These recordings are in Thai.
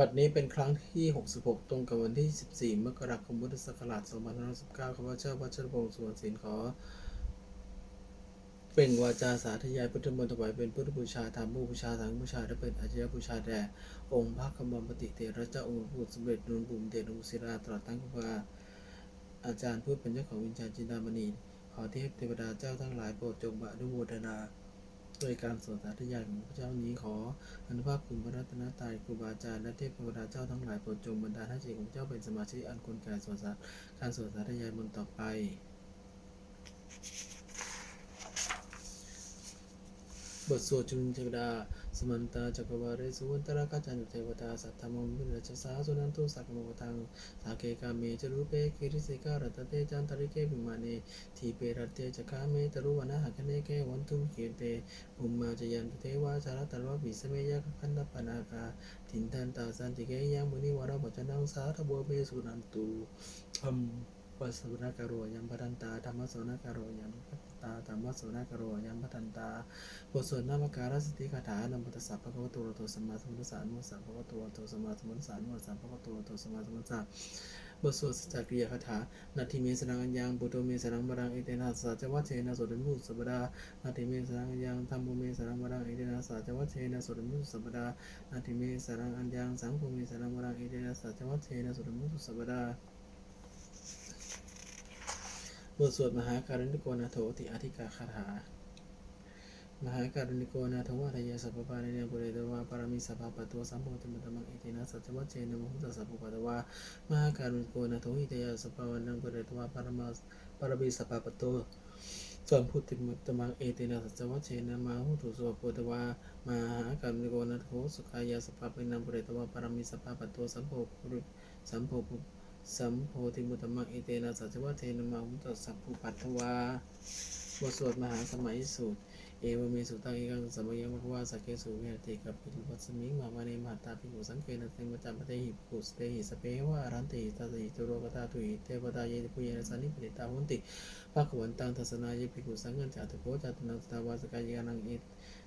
บัดนี้เป็นครั้งที่ 66 ตรงกับวันที่ 14 มกราคม พุทธศักราช 2519ข้าพเจ้าพระเจ้าพงศ์สุวรรณศิลป์ขอ เปล่งวาจาสาธยายพุทธมนต์ถวายเป็นพุทธบูชาธรรมบูชาสังบูชาและเป็นอาชญาบูชาแด่องค์พระคำมปฏิเถระเจ้าองค์ผู้สมเด็จนุนบุญเดชองค์ศิลาตลอดทั้งครูบาอาจารย์ผู้เป็นเจ้าของวิญญาณจินดามณี ขอเทพเทวดาเจ้าทั้งหลายโปรดจงบะนุโมทนา โดยการสวดสาธยายของพระเจ้านี้ขออนุภาพคุณพระรัตนตรัยครูบาอาจารย์และเทพเทวดาเจ้าทั้งหลายโปรดจงบันดาลให้จิตของเจ้าเป็นสมาธิอันควรแก่สวดสาการสวดสาธยายบนต่อไป บทสวดจุลเทวดา สมันตาจักรวาเรสุวันตระกัจจันตุเทวดาสัทธมมิรัชสาสุนันตุสักโมทัง สาเกกาเมจรูเปกิริสิการตเตจันตริเกบิมาเนทีเปรัตเตจคาเมตรุวนะหักเนเกวันตุมเกเตภุมมาจยันตุเทวาสารตรวะวิสเมยะคันตปนากาทินทันตาสันติเกยังมุนิวรปัจจนังสาธบัวเมสุนันตุธัม ปัสสวนาการโรยัมพันตาธรรมสวนาการโรยัมพัตตาธรรมสวนาการโรยัมพันตาบทสวดนามการสติคาถานำปัตตสัพพะคะวะโตระหะโตสมมาสมุทัสสะนะโมสัพพะคะวะโตระหะโตสมมาสมุทัสสะนะโมสัพพะคะวะโตระหะโตสมมาสมุทัสสะบทสวดสัจจกริยคาถานาทีเมสรังอัญญังปุโตเมสรังบารังเอเตนะสัจวัชเชนะสดมุสัปปดานาทีเมสรังอัญญังธรรมโมเมสรังบารังเอเตนะสัจวัชเชนะสดมุสัปปดานาทีเมสรังอัญญังสังโฆเมสรังบารังเอเตนะสัจวัชเชนะสดมุสัปปดา บทสวดมหาการุณิโกนาโถติอธิกาคาถา มหาการุณิโกนาทวะทยาสัพพปาเนเนปุเรตวาปารามิสัพพะปะตัวสัมโพธิมัตมังอิตินะสัจวัชเชนะมหุตสัพพปะตวามหาการุณิโกนาโทหิตยาสัพพะวันนังปุเรตวาปารามาปารามิสัพพะปะตัวสัมพุทธิมตตมังเอตินะสัจวัชเชนะมาหุตุสุปปตวามหาการุณิโกนาโทสุขายาสัพพะเป็นนังปุเรตวาปารมิสัพพะปะตัวสัมโพธิสัมโพธิ สัมโพธิมุตตมังเอเตนะสัจวัชเชนะมาหุตตสัพพุปัตถวาบทสวดมหาสมัยสูตร เอวเมสุตังเอกังสมัยมัควาสักเกสุเวติกับปิตุปัสมิงมามาเนมาตาปิกุสังเกนะเตมจัมปะเตหิปุสเตหิสเปวะรันติตัสหิตุโรกตาตุหิเทวตาเยติปุเยนสันิปิตาหุนติภาควันตังทัศนาเยปิกุสังกัญจตุโกจตุนังสตาวาสกายานังเอ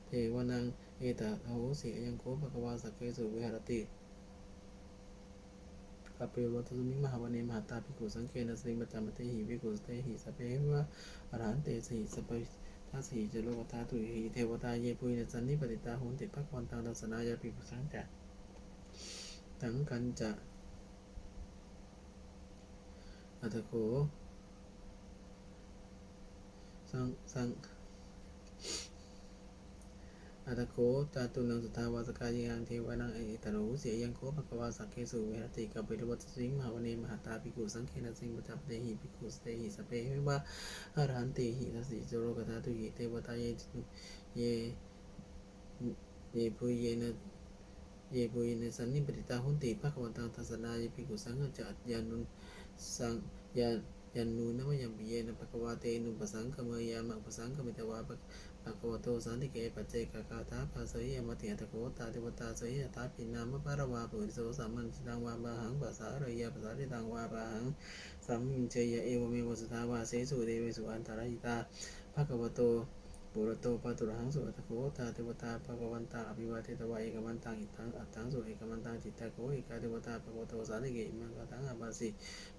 เทวนังเอตะโหสิยังโคภควาสักเกสุเวหรติ กัปเปวัตสุมิมหาวเนมหาตาปิกุสังเกนะสิมจัมปะเตหิปิกุสเตหิสเปวะอรหันเตสิสเปทัสสีจโลกธาตุหิเทวตาเยปุยนสันนิปติตาหุนติปักวันตังดัสนายาปิปุสังจะตังกันจะอัตโกสังสัง อัตโกตาตุนังสุทาวาสกายยังเทวานังเอตโรเสียยังโคภควาสักเคสุเวหติกับปิรวัตสิงมหาวเนมหาตาปิกุสังเคนะสิงปจัปเตหิปิกุสเตหิสเปหิวะอรหันติหิทัสสิจโรกธาตุหิเทวตาเยเยเยปุยเยนะเยปุยเนสันนิปติตาหุนติภะคะวันตังทัสนาเยปิกุสังฆจัตยานุสังยา ยันนูนวยังมปิเยนะปะกวาเตนุปสังขเมยามะปสังคมิตวาปะปะกวาโตสันติเกปัจเจกกาถาภาสยามติอัตโกตาติวตาสยตาปินามะปารวาปุริโสสัมมันติตังวาบาหังภาษาเรยะภาษาติตังวาบาหังสัมมิเจยเอวเมวสุทาวาเสสุเดเวสุอันตรายตาภะกวาโต ปุรโตปะตุระหังสุอัตโกตาเทวตาภะคะวันตาอภิวาเทตวะเอกมันตังอิทังอัตถังสุเอกมันตังจิตตะโกเอกาเทวตาภะคะวะโตสาธิเกอิมังกตังอาบาสิ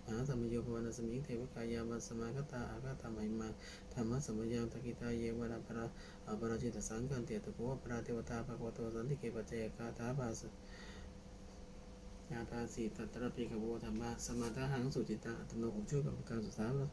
มหาสมโยภวนาสมิงเทวกายามัสมากตาอากาตามัยมังธรรมะสมยังตะกิตาเยวราปราอปราจิตสังกันเตตโกปราเทวตาภะคะวะโตสันติเกปัจเจกาตาภาสญาตาสีตัตระปีกโวธรรมะสมาทาหังสุจิตาอัตโนอุชุกับการสุสารสุสารสีวาเนตานิกเหตวะ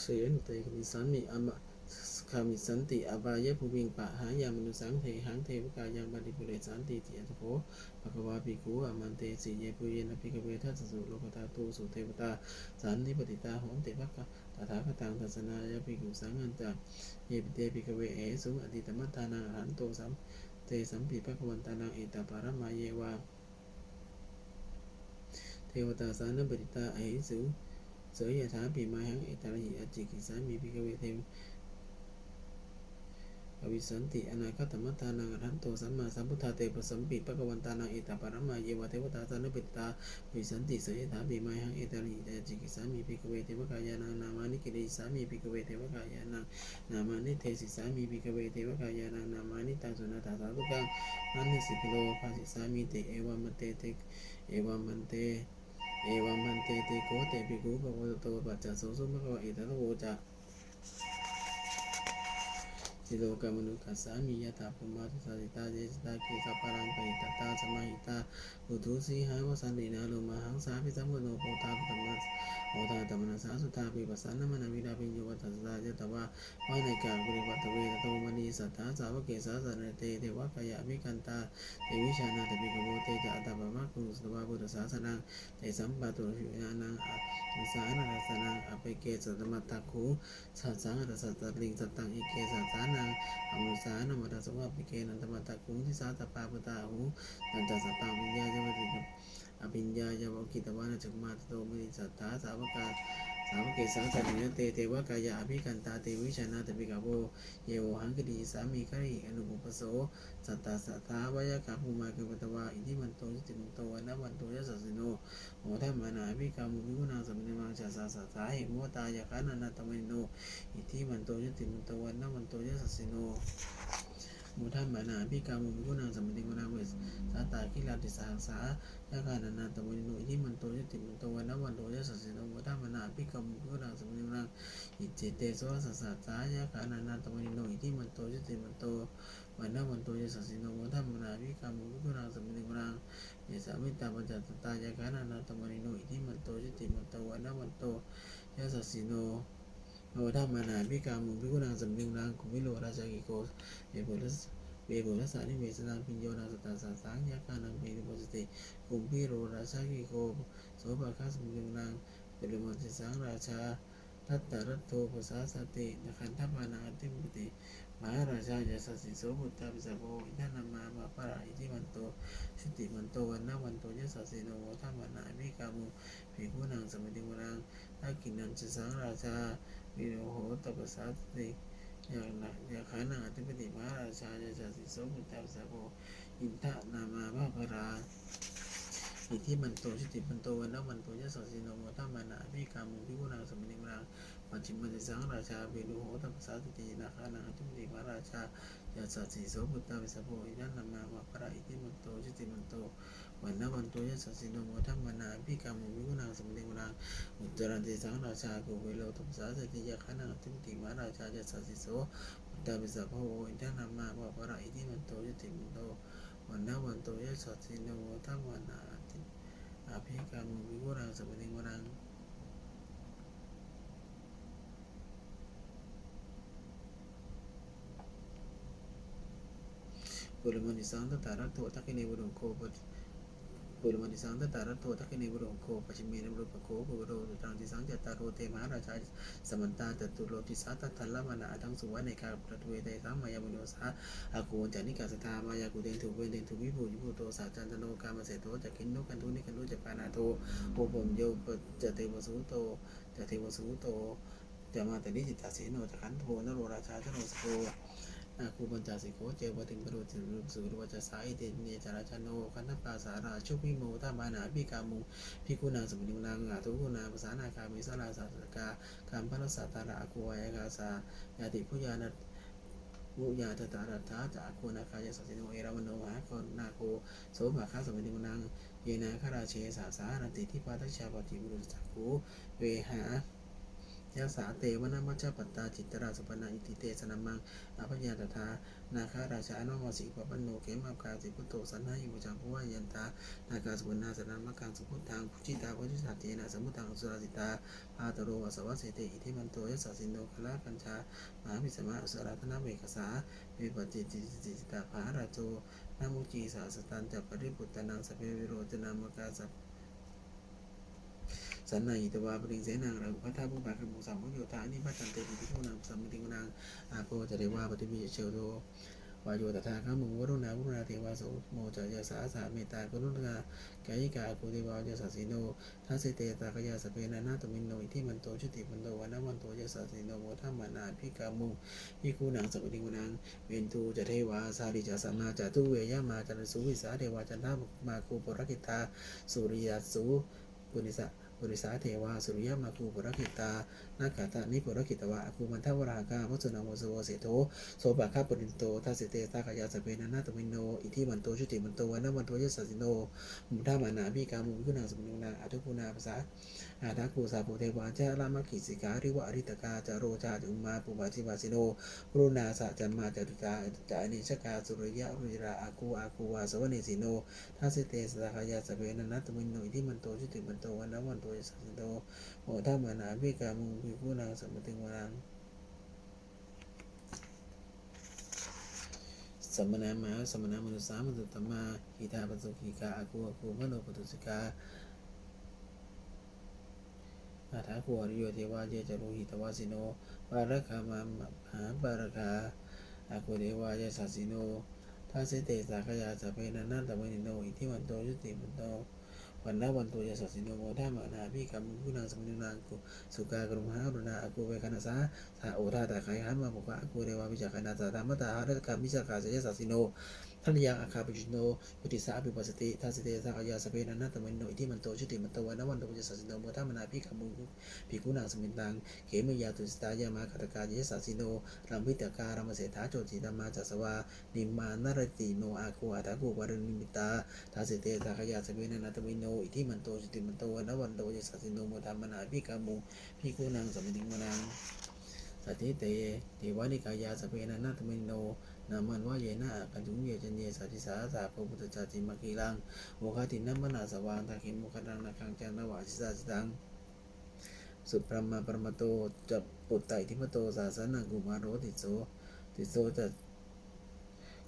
เสนเกอิมังกตังยนตมิสันมิอมิสันมิอมะคามิสันติอบายะภูมิงปะหายามนุสังเทหังเทวกายังบันติปุเรสันติติอัตโภภะคะวาปิกุอามันเตสิเยปุเยนะภิกขเวทัสสุโลกตาตุสุเทวตาสันนิปติตาโหนติภะคะตถาคตังทัสนายะภิกขุสังอันตะเยปิเตภิกขเวเอสุอติตมัตตานังอรหันโตสัมเตสัมปิภะคะวันตานังเอตปารมาเยวาเทวตาสานปติตาเอสุ เสยยถาปิมาหังเอตระหิอจิกิสามีภิกขเวเทวอวิสันติอนาคตมัตตานังอรหันโตสัมมาสัมพุทธาเตปสัมปิภะคะวันตานังเอตปารมาเยวาเทวตาสานปิตาอวิสันติเสยถาปิมาหังเอตระหิอจิกิสามีภิกขเวเทวกายานังนามานิกิริสามีภิกขเวเทวกายานังนามานิเทศิสามีภิกขเวเทวกายานังนามานิตังสุนาถาสาธุกังนันนิสิกิโลภาสิสามีเตเอวามันเตเตเอวามันเต เอวัมันเตติโกเตปิกุปะโวโตปัจจโสสุมะกวะเอตระโวจะ สิโลกามนุคัสสามียะถาปุมาตุสาสิตาเจสตาเกสัปปะรังปิตตาสมาหิตาอุทุสีหาวสันตินาโลมาหังสาภิสัมมโนโพธาปตมัสโอตาตมนาสาสุตาปิปัสสานมนาวิดาปิญโยวัตสะเจตวะวายในกาบริวัตเวตโตมณีสัทธาสาวกเกสาสันเตเทวะกายะมิกันตาเทวิชานาตปิกโมเตจะอัตตะปะมะคุสตวะพุทธศาสนังเตสัมปะตุหิยานังอิสานารัสนังอเปเกสัตมัตตะคูสัสสังรัสตลิงสัตตังอิเกสัสสานัังอมุสานมัตสวะปิเกนันตมัตตะคูทิสาตปาปตาหูนันตสัปปะวิญญาจวติกอภิญญายวกิตวานะจักมาตโตมิสัตตาสาวกา สาวกเกสังสันเนเตเทวกายะอภิกันตาเตวิชนาตปิกาโวเยวหังกดีสามีกริอนุปปโสสัตตาสัตตาวายกาภูมาเกปตวาอิทิมันโตจิติมันโตวันนวันโตยสัสสิโนโหธรรมานาอภิกามุวิกุณาสมิมังชาสาสัตตาหิโมตายาคานานตมิโนอิทิมันโตจิติมันโตวันนวันโตยสัสสิโน มุทัมมานาภิกามุวิกุณาสมิมังเวสสาตาคิลาติสาสายาการนาตมนิโนอิมันโตยติมันโตวันวันโตยสัสสิโนวัฏมนาภิกรรมกุณังสมุนินังอิจเตโสสัสสะสายาการนาตมนิโนอิมันโตยติมันโตวันวันโตยสัสสิโนวัฏมนาภิกรรมกุณังสมุนินังเยสามิตาปัจจตตายาการนาตมนิโนอิมันโตยติมันโตวันนวันโตยสัสสิโน วัฏมนาภิกรรมกุณังสมุนินังกุมิโลราชกิโกเอโบลัสเวโบรัสสานิเวสนาปิญโยนาสตาสาสังยาคานังเปริโพสติกุมพิโรราชากิโกโสภาคาสมุนินังเปริโมติสังราชาทัตตรัตโตภาษาสตินะคันทัพานาติมปติมหาราชายาสสิโสบุตตาปิสโภอิทานามาบาปะระอิทิมันโตชุติมันโตวันนาวันโตยสัสสิโนธรรมนามิกามุภิกุนังสมุติวรังทักกินันจสังราชา วิโรโหตปัสสาติอยางหนักอยางขานาธิปติมหาราชาจะสิโสมุตตาสาโภอินทะนามาภาพราอิทิมันโตชิติมันโตวันนวันโตยะสสิโนโมทัมมานาพิกามุพิกุณาสมณิมรังปัจจิมันติสังราชาเบลุโหตัปสาติตินาคานาธิปติมาราชา จะสสิโสมุตตาสาโภอินทะนามาภาพราอิทิมันโตชิติมันโตวันนวันโตยะสสิโนโมทัมมานาพิกามุพิกุณังสมนิมรังอุตรันติสังราชาโกเวโลตุปสาสติยาคานังติมติมาราชาจะสัสสิโสอุตตาปิสัพอินทนนามาภาปะระอิทิมันโตยติมันโตวันนวันโตยาสัสสิโนทัมวันนาติอาภิกามุวิกุณิสังตตารัตโตทักขิเนวรุโคปปุรมณิสังตตารัตโตทักขิเนวรุโคปชิเมนวรุปโคปุโรตุตังติสังจัตตารโรเตมหาราชาสมันตาตตุโรติสาตัทัลละมนาทังสุวรรณในกาปรตเวเตสังมายามุโนสาอากูจานิกาสตามายากุเดนถูเวเดนถูวิภูยุโตสาจันตโนกามเสโตจักินโนกันทุนิกันทุจปานาโทโอปมโยปจะเทวสุโตจะเทวสุโตจะมาแต่นิจิตาสีโนจะขันโทนโรราชาชโนสโก นาคูปัญจสิโกเจวติงกรุติรุสุรวัจสาอิเตเนจาราชโนคันธปาสาราชุพิโมตามานาภิกามุภิกุณาสมุนิมุนังอาทุกุณาภาษานาคามิสลาสัสกาการพระสัตตาระกูวายกาสายาติพุญาณมุยาตตารัตถาจากโคนาคายสัสสิโนเอราวันโนหาโคนาโคโสภาคาสมุนิมุนังเยนาคราเชสาสานันติทิปาทัชชาปฏิบุรุษจักขุเวหา ยาสาเตวนามัจจปัตตาจิตตราสุปนาอิติเตสนามังอภัญญาตถานาคาราชาอนวสิปปันโนเขมาคาสิพุโตสันหายุจังภวายันตานาคาสุวรรณาสนามกังสุพุทธังพุจิตาพุจิตาเตนะสมุตังสุราสิตาพาตโรวสวัสเสติอิทิมันโตยสัสสินโนคลากัญชามหาพิสมาอุสราธนาเวกสาวิปัจจิติจิตาภาราโจนามุจีสาสตันจัปปริปุตตนังสเปวิโรจนามกาสัพ สันนาอิตวาปริงเสนังเราพัทธาบุปผาขมุสัมพุโยธานิพัตันเตปิพิโกนังสัมมิติโกนังอาโปจะได้ว่าปฏิมิเชโตวายโยตถาคามุงวรุณาวุณาเทวาโสโมจยาสาสาเมตตากรุณากายิกากุติวายาสสิโนทัสเตตากยาสเปนานาตมินโนอิทิมันโตชุติมันโตวานวันโตยาสสิโนโมทัมมานาพิกามุงพิคูนังสัพพิวนังเวนตูจะเทวาสาริจาสัมมาจตุเวยามาจันสุวิสาเทวาจันทมาคูปรกิตาสุริยสุปุริสะ ปุริสาเทวา สุริยมาคูปรกิตานาคาตานิปุรกิตวะอคูมันทวรากาวัสุนังวสโวเสโทโสปะคาปุรินโตทัสสิเตตากายาสเปนานาตมินโน อิทิมันโตชุติมันโตวันนมันโตยสัสสิโนมุทามานาพิกามุขุนาสมุนนาอัตุกุนาภาษา อาทาคูสาปุเทวาเจารามกิสิการิวะอริตกาจาโรจาจุมาปุบาจิวาสิโนปรุณาสะจันมาจตุตาจานิชกาสุริยะรุจิราอากูอากูวาสวเนสิโนทัสเตสตากายาสเปนานาตมินโนอิทิมันโตชุติมันโตวันนวันโตยสัสสิโนมุทามานาพิกามุกุณาสมติวรังสัมมนามาสัมมนามนุสามนุตตมาหิทาปสุขิกาอากูอากูมโนปตุสิกา อาถาคูอริโยเทวาเจจารุหิตวาสิโนปารคามาหาปารคาอากูเทวาเจสัสสิโนทัสสิเตสากยาสเปนันนันตมนิโนอิทิมันโตยุติมันโตวันนาวันโตยสัสสิโนโมทามานาพิกรรมกุณาสมุนางกุสุกากรุมหารุณาอากูเวคณสาสาโอทาตาไคหัมาบุกะอากูเทวาวิจักนาตาธรรมตาหารกามิจักาเจสัสสิโน ทันยังอาคาปิจุโนยุติสาปิปัสสติทัสสิเตสักยาสเปนันนัตตมินโนอิทิมันโตชุติมันโตวันวันโตปัจจสัสสิโนโมทัมนาพิกามุภิกุณาสมินตังเขมยาตุสตายามาคตกาเยสัสสิโนรัมพิตการามเสถาโจจิตามาจัสวานิมานารติโนอาคูอาตากูวารนิมิตาทัสสิเตสักยาสเปนันนัตตมินโนอิทิมันโตชุติมันโตวันวันโตปัจจสัสสิโนโมทัมนาพิกามุภิกุณังสมิติมนังสัติเตเทวานิกายาสเปนันนัตตมินโน นามันว่าเยนะกันจุงเยจันเยสัติสาสาพระพุทธเจ้าจิมกีรังโมคตินัมมนาสวางทาคิมุขดังนาคังจันนวาสิสาสิตังสุปรมาปรมาโตจับปุตไตทิมโตสาสนากุมารโรติโสติโสจะ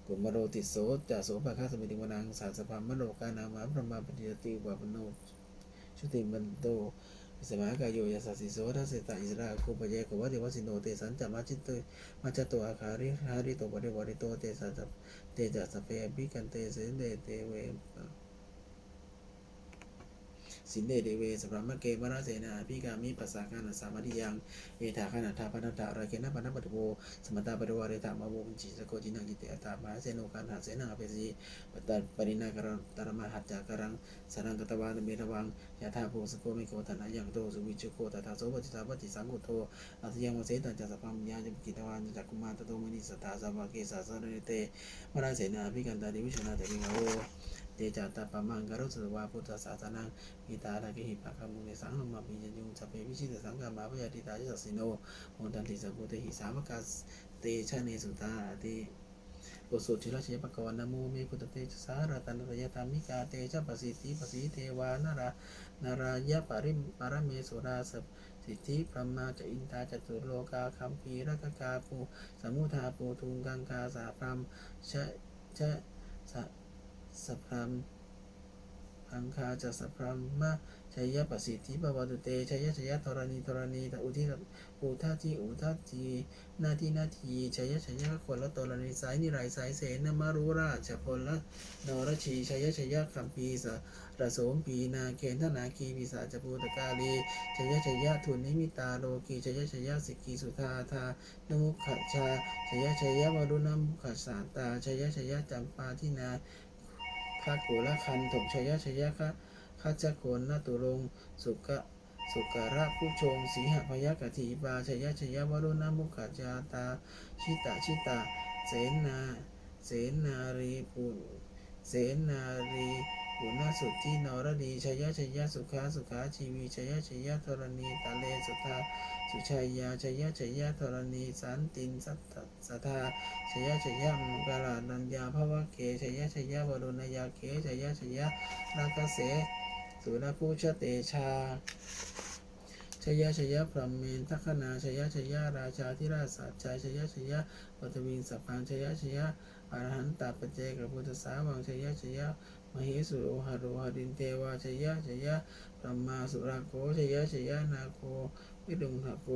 กุมารโรติโสจะโสภะคาสมิติวนังสาสภามโลกานามาพระมาปฏิยติวะปโนชุติมันโต สมากายโยยาสัสสิโสทัสสิตาอิสราคูปะเยกวะเทวสิโนเตสันจามาจิตโตมาจโตอาคาริหาริโตปะเทวริโตเตสัจเตจัสเปปิกันเตเสเดเตเว สินเดเดเวสพรมะเกวราเสนาพิกามิปัสสาคานาสามาธิยัง เอถาคานาทาปนัตตะราเกนะปนัปปะโวสมตาปริวาเรตามาโวมิจิสโกจินังจิตเตอัตตามาเสโนกันหาเสนาเปสีปตตปรินาการตรมหัจจากรังสรังกตวาเมรวังยะถาภูสโกมิโกธนายังโตสุวิจุโกตถาโสปจิตาปฏิสังกุโตอัตยังวเสตันจัสพัมยาจุกิตวานจักกุมารตโตมณิสตาสาวาเกสาสรเนเตมราเสนาภิกันตาดิวิชนาเตวิงโอ เตจัตตาปมังกรุสวาพุทธศาสนังมิตาตะกิหิปะคามุเนสังนมาปิญญุงสัพเพวิชิตสังกามาพยาติตาจัสสิโนโมตันติสกุเตหิสามกัสเตชะเนสุตาติโอสุชิราชยปะกวนโมเมพุทธเตชสารตันตยธรรมิกาเตชะปสิติปสิเทวานารานารายะปริมปรเมสุราสสิทธิพรมาจะอินทาจตุโลกาคัมภีรักกาปูสมุทาปูทุงกังกาสาพรมชะชะสะ สะพรมอังคาจะสะพรมมะชัยยะปสิทธิปวัตุเตชัยยะชัยยะธรณีธรณีตอุทิอุทัติอุทัตินาทีนาทีชัยยะชัยยะคนละตรณีสายนิไรสายเสนมารุราชพลละนรชีชัยยะชัยยะคัมภีสะระโสมปีนาเกณฑนาคีวิสาจภูตกาลีชยชยะทุนนิมิตาโลกีชยชยะสิกีสุธาธานุขชาชยชยะวรุณมุขสาตาชยชยะจำปาทินา คากุละคันถกชยชยะคะคาจจโคนนาตุรงสุกะสุการะผู้ชง สีหพยักถีบาชยชยะวรุณมุขจาตา ชิตาชิตาเสนา เสนารีปุเสนารี ปุณสุทธินรดีชยชยสุขาสุขาชีวีชยชยธรณีตาเลสุธาสุชัยยาชยชยธรณีสันตินสัตสัทธาชยชยมังกลานัญญาภวะเกชยชยวรุณยาเกชยชยนาคเสสุนภูชเตชาชยชยพรหมเมนทัคนาชยชยราชาธิราชสัจจชยชยปัตวิงสัพพังชยชยอรหันตปัจเจกพุทธสาวังชยชย มเหสุโอหะโรหะดินเทวาชยะชยะพรหมาสุราโกชยะชยะนาโควิดุงหะโก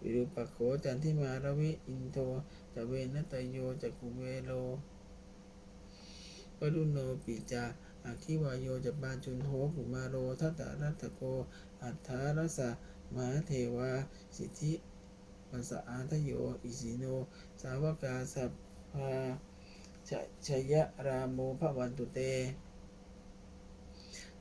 วิรูปักโขจันทิมาระวิอินโทจะเวนตโยจะกุเวโลปรุโนปิจาอาคิวายโยจะปาจุนโหกุมาโรทัตตะรัตโก อัฏฐารสะมหาเทวา สิทธิปัสสะอาทโย อิสิโน สาวกาสัพพา ชะชยราโมภวันตุเต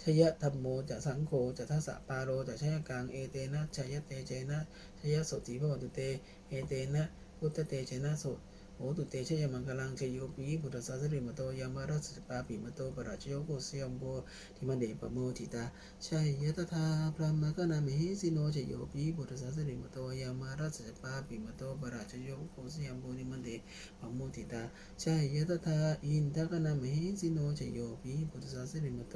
ชยธรรมโมจะสังโฆจะทัสสะปาโรจะชยกังเอเตนะชยเตเจนะชยโสติพระวันตุเตเอเตนะพุทธเตเจนะโสโห โอตุเตชยมังกลังชโยปีพุทธสาสริมโตยามารัสสปาปิมโตปราชโยโกเสยมโบทิมันเดปโมทิตาชัยยะตถาพระมกนามิสิโนชโยปีพุทธสาสริมโตยามารัสสปาปิมโตปราชโยโกเสยมโบนิมันเดปโมทิตาชัยยะตถาอินทะกนามิสิโนชโยปีพุทธสาสริมโต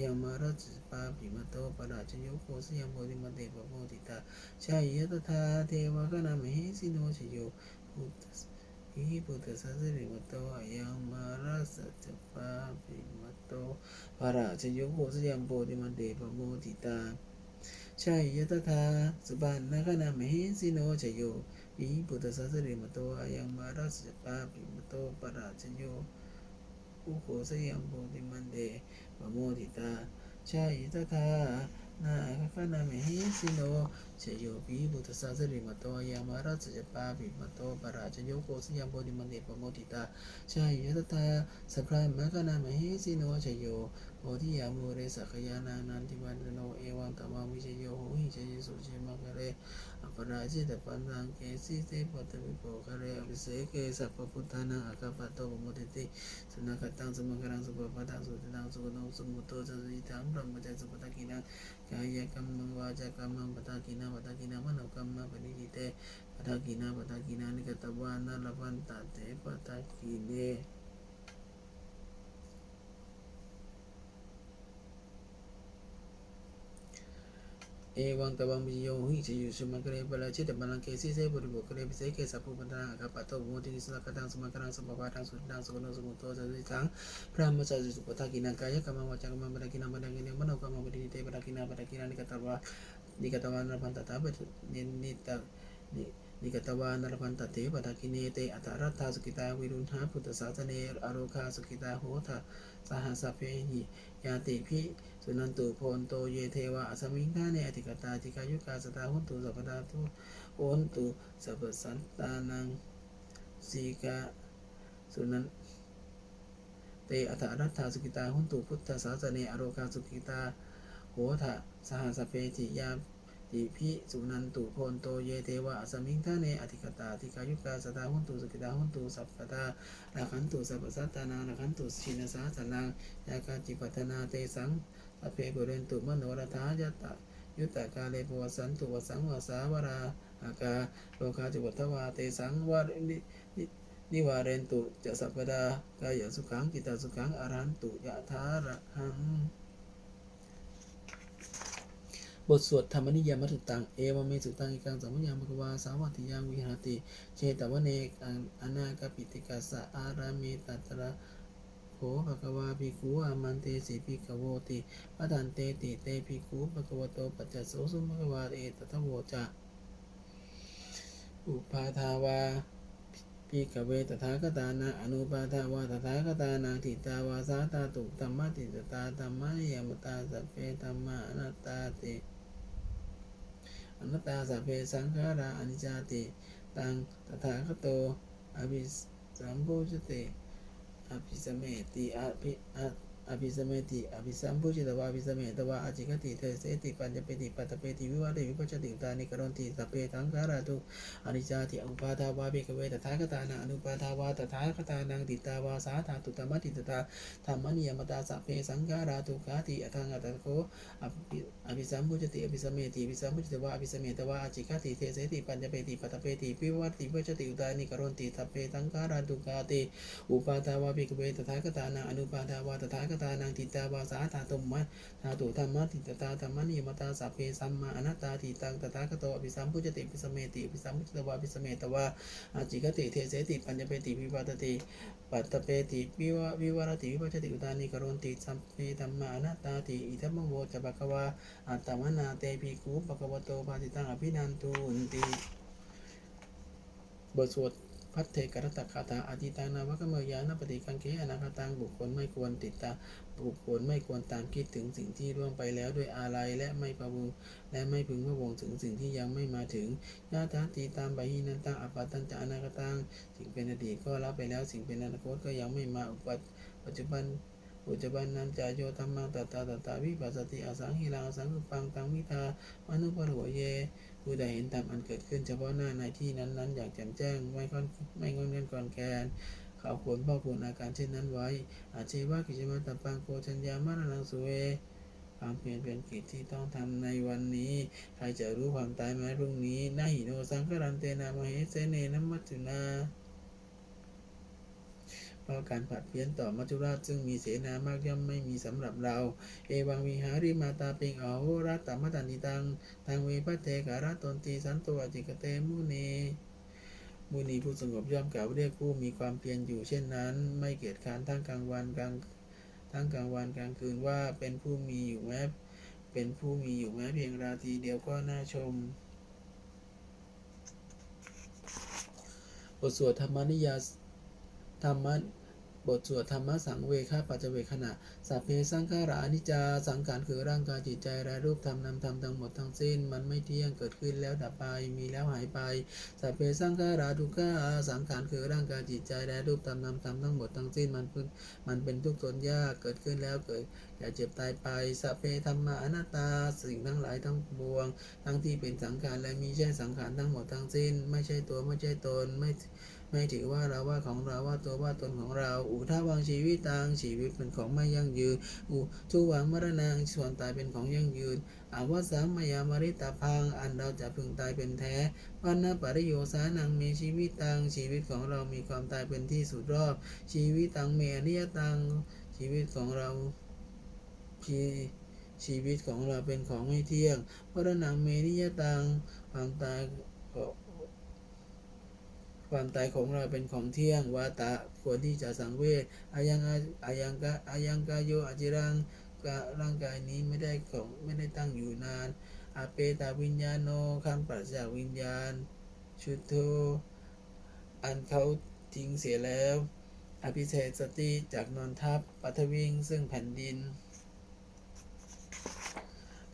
ยามารัสสปาปิมโตปราชโยโกเสยมโบนิมันเดปโมทิตาชัยยะตถาเทวกนามิสิโนชโยพุทธ อิปุตสัสิริบุตโตยังมาราสจัปปาปิมัตโตปาราชโยุโกสยังโปติมันเดปโมติตาชัยยตถาสุบันนาคนามหิสิโนชโยอิปุตสัสิริบุตโตยังมาราสจัปปาปิมัตโตปาราชโยอุโกสยังโปติมันเดปโมติตาชัยยตถา นาคฟนามิหิสิโนชโยปีบุตสังสริมโตยามาราชจปาปิมโตปราชโยโกสยามโบดิมันเดปโมติตาชายยตตาสัพพามะกนามิหิสิโนชโยโอทิยามูเรสักยานานันติวันโนเอวังตมาวิชโยโหหิชยสุเชมังกะเร ปราชิตปันตังเกสิเตปตมิโปคะเรอภิเสเกสัพพพุทธานังอาคาตโตปมุติติสนาคตังสมังครังสุปปะตังสุตินังสุขโนสมุตโตจัสุตังพรหมจักสุปตะกินังกายกรรมวาจากรรมปตะกินังปตะกินังมโนกรรมปนิจิเตปตะกินังปตะกินังนิกตบวานาลวันตาเตปตะกินี เอวังตบังปิโยหิจิยุสุมังกเรปะละจิตตบังเกสิเสปุริโภกเรปิเสเกสัพพุปันตังอะกะปะโตโมตินิสละกตังสมังกรังสัมปะปะตังสุตังสุโนสุมุตโตจะสิตังพระมจจสุปทากินังกายกรรมวาจากรรมปะทากินังปะทากินังมโนกรรมปะทิเตปะทากินังปะทากินังนิกตวะนิกตวานรพันตตาปะนินิตนินิกตวานรพันตเตปะทากิเนเตอัตรัตถาสุกิตาวิรุณหาพุทธศาสเนอโรคาสุกิตาโหทะสหัสเพหิยาติภิ สุนันตุโพนโตเยเทวะสมิงทาเนอธิกตาธิกายุกาสตาหุนตุสัพพดาตุโอนตุสัพพสันตานังสีกาสุนันเตอัฏฐรัตถาสุกิตาหุนตุพุทธศาสเนอโรคาสุกิตาโหทะสหสเพติยาติภิสุนันตุโพนโตเยเทวะสมิงทาเนอธิกตาธิกายุกาสตาหุนตุสุกิตาหุนตุสัพพดาราคันตุสัพพสัตตานังราคันตุชินสาสนังยากาจิปัตนาเตสัง อเพปุเรนตุมโนรธายตะยุตตะกาเลปวสันตุวสังวสาวราอากาโลคาจุวัตวาเตสังวารินินินิวาเรนตุจะสัพพดากายสุขังกิตาสุขังอรันตุยะทาระหังบทสวดธรรมนิยามสุตัง เอวเมสุตังอิกังสัมมยามภควาสาวัติยังวิหารติ เชตวเนกอนาคปิติกัสะอารามิตัตระ ภภควาภิกขุอามันเตสิภิกขโวติปะทันเตติเตภิกขุภควโตปัจจโสสุภควาเอตตะโวจะอุปาทาวาภิกขเวตถาคตานาอนุปาทาวาตถาคตานาทิตาวาสาตาตุธรรมติตตาธรรมนิยมตาสัพเพธรรมาอนัตตาติอนัตตาสัพเพสังขาราอนิจจติตังตถาคโตอภิสัมโพชติ อภิสมเมติอภิอะ อภิสมเมติอภิสัมโพชิตวาอภิสมเมตวาอจิกติเทเสติปัญจเปติปัตเปติวิวาเดวิปัจจติอุตานิกรณติสเพสังขาราตุอนิจจาติอุปาทาวาภิกขเวตถาคตานังอนุปาทาวาตถาคตานังติตาวาสาธาตุตมะติตตาธรรมนิยมตาสัพเพสังขาราตุกาติอทังอัตโคอภิอภิสัมพุจติอภิสมเมติอภิสัมพุจติวะอภิสมเมตวะอจิกติเทเสติปัญจเปติปัตเปติวิวัติวิจติอุตานิกรณติสเพสังขาราตุกาติอุปาทาวาภิกเวตถาคตานังอนุปาทาวาตถาคตานังติตาวาสาธาตุมะธาตุธรรมะติตตาธรรมะนิยมตาสัพเพสัมมาอนัตตาติตังตถาคตอภิสัมพุจติภิสเมติภิสัมพุจตวะอภิสเมตวะอจิกติเทเสติปัญจเปติวิวัตติปัตตเปติวิวะวิวรติวิปัจติอุตานิกรณติสัพเพธรรมานัตตาติอิทัมมังโวจะภะคะวาอัตตมนาเตภิกขุภะคะวะโตภาสิตังอภินันตุนติบทสวด พัทเทกรตตคาถาอธิตานาวกเมยานปฏิกังเกอนาคตังบุคคลไม่ควรติดตาบุคคลไม่ควรตามคิดถึงสิ่งที่ล่วงไปแล้วด้วยอาลัยและไม่ประวงและไม่พึงพะวงถึงสิ่งที่ยังไม่มาถึงญาตาตีตามใบหินันตังอปตันจะอนาคตังสิ่งเป็นอดีตก็รับไปแล้วสิ่งเป็นอนาคตก็ยังไม่มาอุปัจปัจจุบันอุจจบันนันจายโยธรรมังตตาตตาวิปัสสติอสังหิรังอสังคุปังตังวิทา มนุปโรเย ผู้ใดเห็นตามอันเกิดขึ้นเฉพาะหน้าในที่นั้นๆ อย่างแจ่มแจ้งไม่ค่อนไม่งอนเงินก่อนแกนข่าวควรพ่อควรอาการเช่นนั้นไว้ อาเชวะกิจมาตปังโกชัญญามานังสุเวความเปลี่ยนเป็นกิจที่ต้องทำในวันนี้ ใครจะรู้ความตายไหมพรุ่งนี้นาหิโนสังกรันเตนามเหเสเนนัมมัจจุนา เพราะการผัดเพี้ยนต่อมัจจุราชซึ่งมีเสนามากย่อมไม่มีสำหรับเรา เอวังวิหาริมาตาเปงอโหรัตตมัตตันิตังทางเวพัเตการะตนตีสันตัวจิกเตมุนีมุนีผู้สงบย่อมกล่าวเรียกผู้มีความเพียรอยู่เช่นนั้น ไม่เกียจค้านทั้งกลางวันกลางทั้งกลางวันกลางคืนว่าเป็นผู้มีอยู่แม้เป็นผู้มีอยู่แม้เพียงราตรีเดียวก็น่าชมบทสวดธรรมนิยาส ธรรมะบทสวดธรรมะสังเวคาปัจเวขณะสัพเพสังขารานิจจาสังขารคือร่างกายจิตใจและรูปธรรมนามธรรมทั้งหมดทั้งสิ้น มันไม่เที่ยงเกิดขึ้นแล้วดับไปมีแล้วหายไปสัพเพสังขาราทุกขาสังขารคือร่างกายจิตใจและรูปธรรมนามธรรมทั้งหมดทั้งสิ้นมันเป็นมันเป็นทุกข์ทนยากเกิดขึ้นแล้วเกิดอย่าเจ็บตายไปสัพเพธรรมะอนัตตา สิ่งทั้งหลายทั้งปวง ทั้งที่เป็นสังขารและมีใช่สังขารทั้งหมดทั้งสิ้น ไม่ใช่ตัวไม่ใช่ตนไม่ ไม่ถือว่าเราว่าของเราว่าตัวว่าตนของเรา อุท่าวางชีวิตตังชีวิตเป็นของไม่ยั่งยืน อุทุวังมรณะส่วนตายเป็นของยั่งยืนอาวสังมายามริตาพัง อันเราจะพึงตายเป็นแท้วันนปริโยสานังมีชีวิตตังชีวิตของเรามีความตายเป็นที่สุดรอบ ชีวิตตังเมอนิยตังชีวิตของเราชีชีวิตของเราเป็นของไม่เที่ยงพระนังเมนิยตังความตาย ความตายของเราเป็นของเที่ยงวาตะควรที่จะสังเวชอายังอายังกะอายังกายโยอจิรังกะร่างกายนี้ไม่ได้ของไม่ได้ตั้งอยู่นานอาเปตาวิญญาโนคำปราศจากวิญญาณ ชุดโทอันเขาทิ้งเสียแล้ว อภิเศษสติจากนอนทับปัทวิงซึ่งแผ่นดิน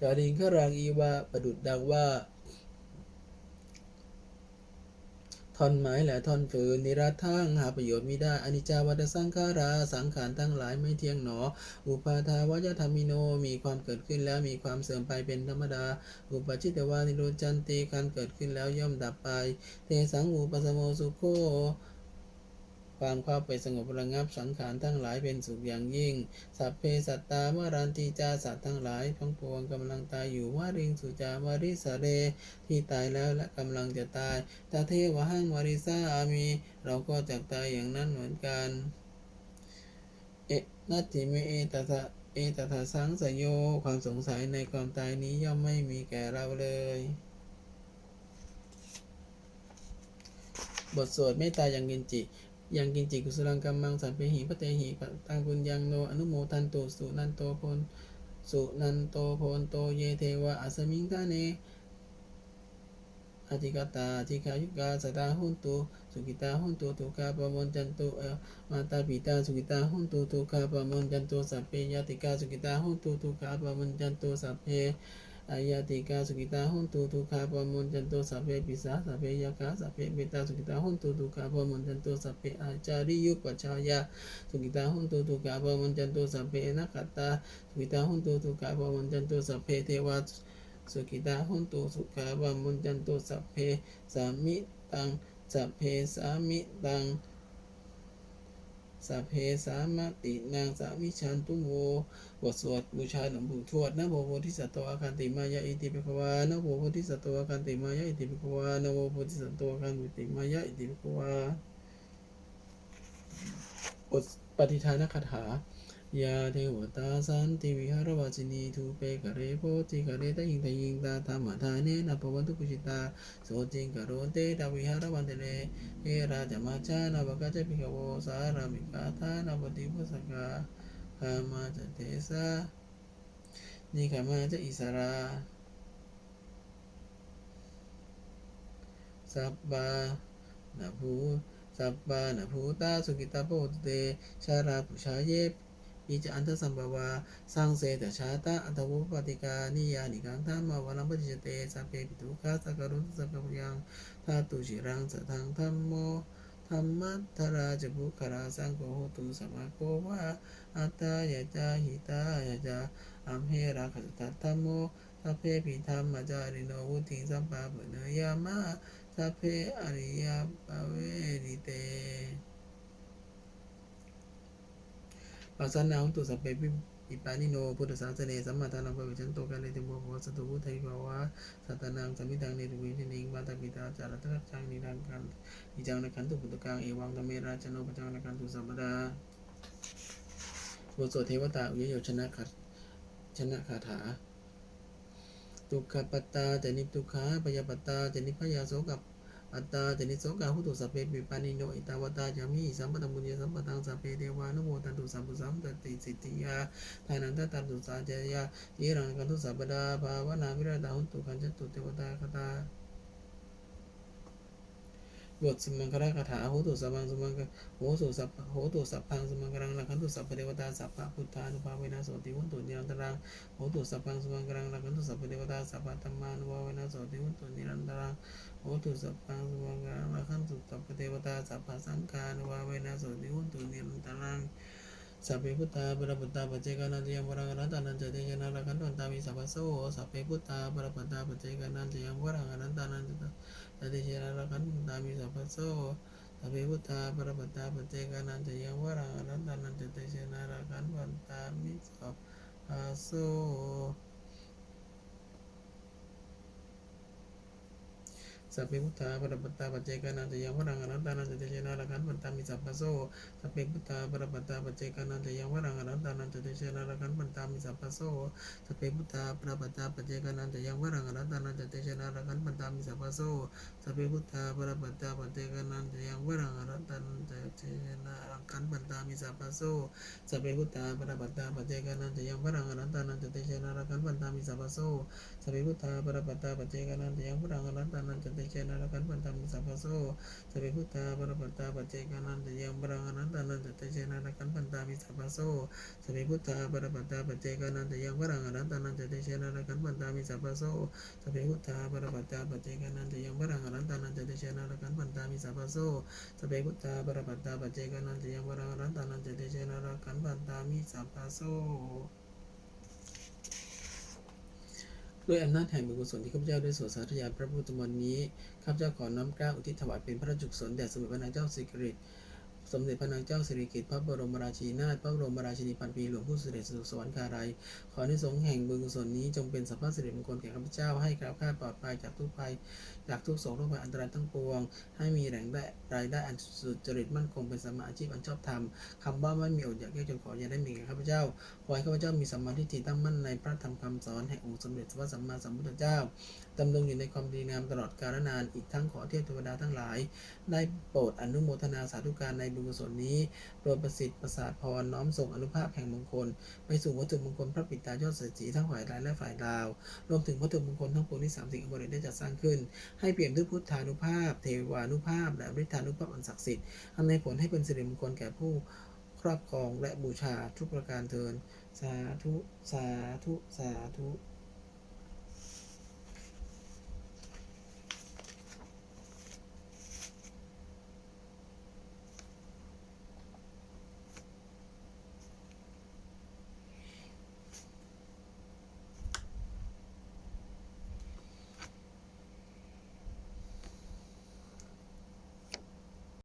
กาดิงขรังอีวาประดุดดังว่า ท่อนไม้และท่อนฟืนนิรัตทั้งหาประโยชน์มิได้อนิจจาวัฏสังขาราสังขารทั้งหลายไม่เที่ยงหนอ อุปาทาวายธรรมิโนมีความเกิดขึ้นแล้วมีความเสื่อมไปเป็นธรรมดา อุปจิตวานิโรจันติการเกิดขึ้นแล้วย่อมดับไปเทสังอุปสมโมสุโค ความเข้าไปสงบระงับสังขารทั้งหลายเป็นสุขอย่างยิ่ง สัพเพสัตตามรันติจาสัตว์ทั้งหลายทั้งปวงกำลังตายอยู่วาริงสุจาวาริสเร ที่ตายแล้วและกำลังจะตายตาเทวหังวาริซาอามี เราก็จะตายอย่างนั้นเหมือนกัน เอนัตติเมเอตถะเอตถาสังสยโย ความสงสัยในความตายนี้ย่อมไม่มีแก่เราเลย บทสวดเมตตาอย่างกินจิ ยังกินจิกุสลังกัมมังสัพเพหิปเตหิปตังปุญญังโนอนุโมทันตุสุนันโตพลสุนันโตพลโตเยเทวะอัสมิงทาเนอธิกตาอธิกายุกาสตาหุนตุสุกิตาหุนตุทุกาปมนจันตุเอมาตาปิตาสุกิตาหุนตุทุกาปมนจันตุสัพเพยติกาสุกิตาหุนตุทุกาปมนจันตุสัพเพ อายาติกาสุกิตาหุนตุทุกขาปมุนจันโตสัพเพปิสาสัพเพยากาสัพเพเบตาสุกิตาหุนตุทุกขาปมุนจันโตสัพเพอาจาริยุปชายาสุกิตาหุนตุทุกขาปมุนจันโตสัพเพนักขตาสุกิตาหุนตุทุกขาปมุนจันโตสัพเพเทวาสุกิตาหุนตุสุขาปมุนจันโตสัพเพสามิตังสัพเพสามิตัง สัพเพสามตินางสามิชันตุโมบทสวดบูชาหลวงปู่ทวดนะโมโพธิสัตว์อาคันติมายะอิติปิควานะโมโพธิสัตว์อาคันติมายะอิติปิควานะโมโพธิสัตว์อาคันติมายะอิติปิควาบทปฏิทานคาถา ยาเทวตาสันติวิหารวาจินีทูเปกะเรโพติกะเรตยิงตยิงตาธรรมทานเนนปวันตุกุชิตาโสจิงกะโรเตตาวิหารวันเตเลเอราจมาจานาบกะเจปิกโวสารามิกาธานาปฏิพุสกาคามาจเทสานิคามาจอิสราสับบานภูสัปปานภูตาสุกิตาโพตุเตชาราปุชาเย ปิจอันทสัมภวาสังเสตชาตาอัตวุปติกานิยานิกังธรรมวลัมปจิเตสัพเพปิทุกขาสัการุสัพพยังธาตุชิรังสัทังธรรมโมธรรมัทธราจบุคราสังโฆโหตุสมาโกวะอัตตายะจาหิตายะจาอัมเหราคัสตัตธรรมโมสัพเพปิธรรมจาริโนวุติสัมปะเปเนยามะสัพเพอริยปเวริเต ปัสสนาหุตุสัพเพปิปิปานิโนพุทธศาสเนสัมมาทานังปะวิชันโตกันเลติโมโหสตุพุทธัยภาวะสัตตนังสมิตังเนตุวิชนิงมาตาปิตาจารตระจังนิรันกันนิจังนักขันตุปุตตกังเอวังธรรมเมราชโนปจังนักขันตุสัมปดาบทสวดเทวตาอุยโยชนะขัดชนะคาถาทุกขปัตตาจนิทุกขาปยาปัตตาจนิพยาโสกับ อัตตาจนิโสกาหุตุสัพเพปิปานิโนอิตาวตาจามิสัมปตมุญญสัมปตังสัพเพเทวานุโมตันตุสัมปุสัมตติสิทธิยาทานังตตันตุสาจยาเยรังกันตุสัพปดาภาวนาวิรตาหุตุกันจตุเทวตาคตา บทสมังคราคาถาโหตุสัพพังสมังคโหตุสัพโหตุสัพพังสมังครังลักขันตุสัพพเทวตาสัพพะพุทธานุภาเวนะโสติวุตุนิรันตรังโหตุสัพพังสมังครังลักขันตุสัพพเทวตาสัพพะธรรมานุภาเวนะโสติวุตุนิรันตรังโหตุสัพพังสมังครังลักขันตุสัพพเทวตาสัพพะสังฆานุภาเวนะโสติวุตุนิรันตรัง สัพเพพุทธาปรปัตตาปัจเจกานันจยังวรังนันตานันจเตชนะลักขันตุอันตามิสัพพะโสสัพเพพุทธาปรปัตตาปัจเจกานันจยังวรังนันตานันจเตชนะลักขันตุนตามิสัพพะโสสัพเพพุทธาปรปัตตาปัจเจกานันจยังวรังนันตานันจเตชนะลักขันตุอันตามิสัพพะโส สัพเพพุทธาปรปัตตาปัจเจกานันจะยังวรังอนันตานันจะเตชนะละขันปันตามิสัพพะโสสัพเพพุทธาปรปัตตาปัจเจกานันจะยังวรังอนันตานันจะเตชนะละขันปันตามิสัพพะโสสัพเพพุทธาปรปัตตาปัจเจกานันจะยังวรังอนันตานันจะเตชนะละขันปันตามิสัพพะโสสัพเพพุทธาปรปัตตาปัจเจกานันจะยังวรังอนันตานันจะเตชนะละขันปันตามิสัพพะโสสัพเพพุทธาปรปัตตาปัจเจกานันจะยังวรังอนันตานันจะเตชนะละขันปันตามิสัพพะโส สัพพิพุทธาปรปัตตาปเจกานันจะยังพุทธังอนันตานันจะเตเชนะระกันปันตัมสัพพโสสัพพิพุทธาปรปัตตาปเจกานันจะยังพุทธังอนันตานันจะเตเชนะระกันปันตามิสัพพโสสัพพิพุทธาปรปัตตาปเจกานันจะยังพุทธังอนันตานันจะเตเชนะระกันปันตามิสัพพโสสัพพิพุทธาปรปัตตาปเจกานันจะยังพุทธังอนันตานันจะเตเชนะระกันปันตามิสัพพโสสัพพิพุทธาปรปัตตาปเจกานันจะยังพุทธังอนันตานันจะเตเชนะระกันปันตามิสัพพโส ด้วยอำนาจแห่งบุญกุศลที่ข้าพเจ้าได้สวดสาธยายพระพุทธมนต์นี้ข้าพเจ้าขอน้อมกล้าอุทิศถวายเป็นพระราชกุศลแด่สมเด็จพระนางเจ้าสิริกิติ์สมเด็จพระนางเจ้าสิริกิติ์พระบรมราชินีนาถพระบรมราชินีพันปีหลวงผู้เสด็จสู่สวรรคารายขอในสงแห่งบุญกุศลนี้จงเป็นสัพพะสิริมงคลแก่ข้าพเจ้าให้แคล้วคลาดปลอดภัยจากทุกภัย จากทุกโศกโรคภัยอันตรายทั้งปวง ให้มีแหล่งได้รายได้อันสุจริตมั่นคงเป็นสมาอาชีพอันชอบธรรมคำว่าไม่มีอดอยากแยกจนขออย่าได้มีแก่ข้าพเจ้าขอให้ข้าพเจ้ามีสัมมาทิฏฐิตั้งมั่นในพระธรรมคำสอนแห่งองค์สมเด็จพระสัมมาสัมพุทธเจ้าดำรงอยู่ในความดีงามตลอดกาลนานอีกทั้งขอเทพเทวดาทั้งหลาย ได้โปรดอนุโมทนาสาธุการในบุญกุศลนี้โปรดประสิทธิ์ประสาทพรน้อมส่งอนุภาพแห่งมงคล ไปสู่วัตถุมงคลพระปิตายอดเศรษฐีทั้งฝ่ายรายและฝ่ายดาว รวมถึงวัตถุมงคลทั้งปวงที่สามสิ่งอมฤตได้จัดสร้างขึ้นให้เปี่ยมด้วยพุทธานุภาพ เทวานุภาพ และฤทธานุภาพอันศักดิ์สิทธิ์ทำในผลให้เป็นสิริมงคลแก่ผู้ครอบครองและบูชาทุกประการเทิน สาธุ สาธุ สาธุ